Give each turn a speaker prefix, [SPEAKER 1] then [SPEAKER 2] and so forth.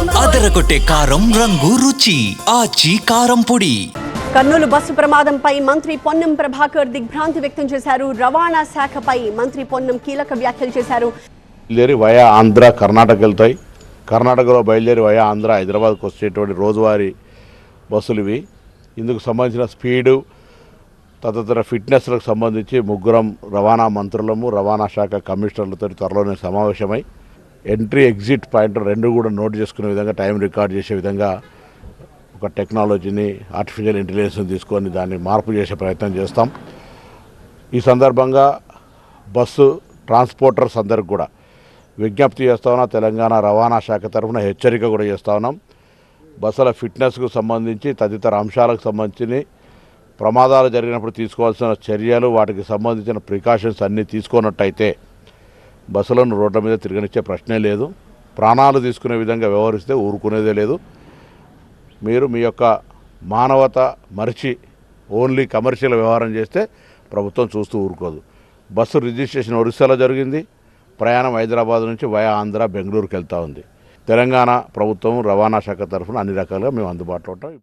[SPEAKER 1] అదరగొట్టే కారం రంగు రుచి ఆచి కారం పొడి.
[SPEAKER 2] కర్నూలు బస్సు ప్రమాదంపై మంత్రి పొన్నం ప్రభాకర్ దిగ్భ్రాంతి వ్యక్తం చేశారు. రవాణా శాఖపై మంత్రి పొన్నం కీలక వ్యాఖ్యలు చేశారు.
[SPEAKER 3] బయలుదేరి వయా ఆంధ్ర కర్ణాటక వెళ్తాయి. కర్ణాటకలో బయలుదేరి వయా ఆంధ్ర హైదరాబాద్కి వచ్చేటువంటి రోజువారీ బస్సులు ఇవి. ఇందుకు సంబంధించిన స్పీడు తదితర ఫిట్నెస్లకు సంబంధించి ముగ్గురం రవాణా మంత్రులము రవాణా శాఖ కమిషనర్లతో త్వరలోనే సమావేశమై ఎంట్రీ ఎగ్జిట్ పాయింట్ రెండు కూడా నోట్ చేసుకునే విధంగా టైం రికార్డ్ చేసే విధంగా ఒక టెక్నాలజీని ఆర్టిఫిషియల్ ఇంటెలిజెన్స్ని తీసుకొని దాన్ని మార్పు చేసే ప్రయత్నం చేస్తాం. ఈ సందర్భంగా బస్సు ట్రాన్స్పోర్టర్స్ అందరికి కూడా విజ్ఞప్తి చేస్తా ఉన్నాం తెలంగాణ రవాణా శాఖ తరఫున హెచ్చరిక కూడా చేస్తా ఉన్నాం. బస్సుల ఫిట్నెస్కు సంబంధించి తదితర అంశాలకు సంబంధించి ప్రమాదాలు జరిగినప్పుడు తీసుకోవాల్సిన చర్యలు వాటికి సంబంధించిన ప్రికాషన్స్ అన్నీ తీసుకున్నట్టయితే బస్సులను రోడ్ల మీద తిరగనిచ్చే ప్రశ్నే లేదు. ప్రాణాలు తీసుకునే విధంగా వ్యవహరిస్తే ఊరుకునేదే లేదు. మీరు మీ యొక్క మానవత మరిచి ఓన్లీ కమర్షియల్ వ్యవహారం చేస్తే ప్రభుత్వం చూస్తూ ఊరుకోదు. బస్సు రిజిస్ట్రేషన్ ఒరిస్సాలో జరిగింది. ప్రయాణం హైదరాబాద్ నుంచి వయా ఆంధ్ర బెంగళూరుకి వెళ్తూ ఉంది. తెలంగాణ ప్రభుత్వం రవాణా శాఖ తరఫున అన్ని రకాలుగా మేము అందుబాటులో ఉంటాం.